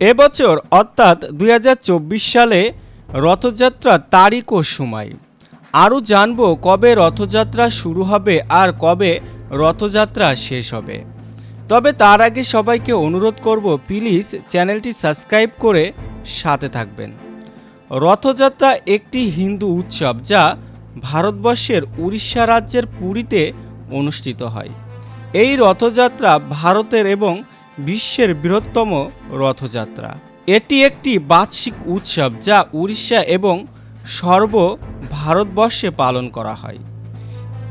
এবছর অর্থাৎ দুই হাজার চব্বিশ সালে রথযাত্রার তারিখ ও সময়। আরও জানব কবে রথযাত্রা শুরু হবে আর কবে রথযাত্রা শেষ হবে। তবে তার আগে সবাইকে অনুরোধ করব, প্লিজ চ্যানেলটি সাবস্ক্রাইব করে সাথে থাকবেন। রথযাত্রা একটি হিন্দু উৎসব যা ভারতবর্ষের উড়িষ্যা রাজ্যের পুরীতে অনুষ্ঠিত হয়। এই রথযাত্রা ভারতের এবং বিশ্বের বৃহত্তম রথযাত্রা। এটি একটি বার্ষিক উৎসব যা উড়িষ্যা এবং সর্ব ভারতবর্ষে পালন করা হয়।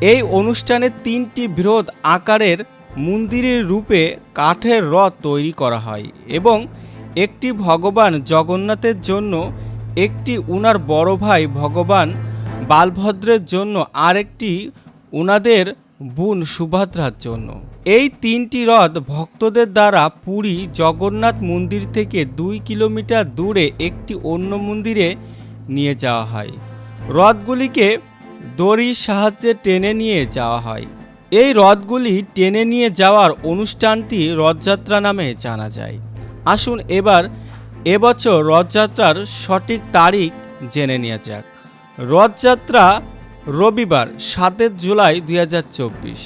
এই অনুষ্ঠানে তিনটি বৃহৎ আকারের মন্দিরের রূপে কাঠের রথ তৈরি করা হয় এবং একটি ভগবান জগন্নাথের জন্য, একটি উনার বড় ভাই ভগবান বালভদ্রের জন্য আরেকটি উনাদের বোন সুভদ্রার জন্য। এই তিনটি রথ ভক্তদের দ্বারা পুরী জগন্নাথ মন্দির থেকে দুই কিলোমিটার দূরে একটি অন্য মন্দিরে নিয়ে যাওয়া হয়। রথগুলিকে দড়ির সাহায্যে টেনে নিয়ে যাওয়া হয়। এই রথগুলি টেনে নিয়ে যাওয়ার অনুষ্ঠানটি রথযাত্রা নামে জানা যায়। আসুন এবার এবছর রথযাত্রার সঠিক তারিখ জেনে নেওয়া যাক। রথযাত্রা রবিবার সাতের জুলাই দুই হাজার চব্বিশ।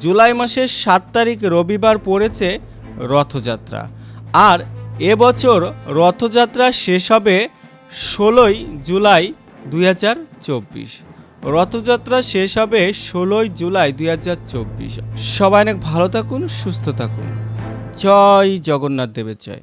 জুলাই মাসের সাত তারিখ রবিবার পড়েছে রথযাত্রা। আর এবছর রথযাত্রা শেষ হবে ষোলোই জুলাই দুই হাজার চব্বিশ। রথযাত্রা শেষ হবে ষোলোই জুলাই দুই হাজার চব্বিশ। সবাই অনেক ভালো থাকুন, সুস্থ থাকুন। জয় জগন্নাথ দেবের জয়।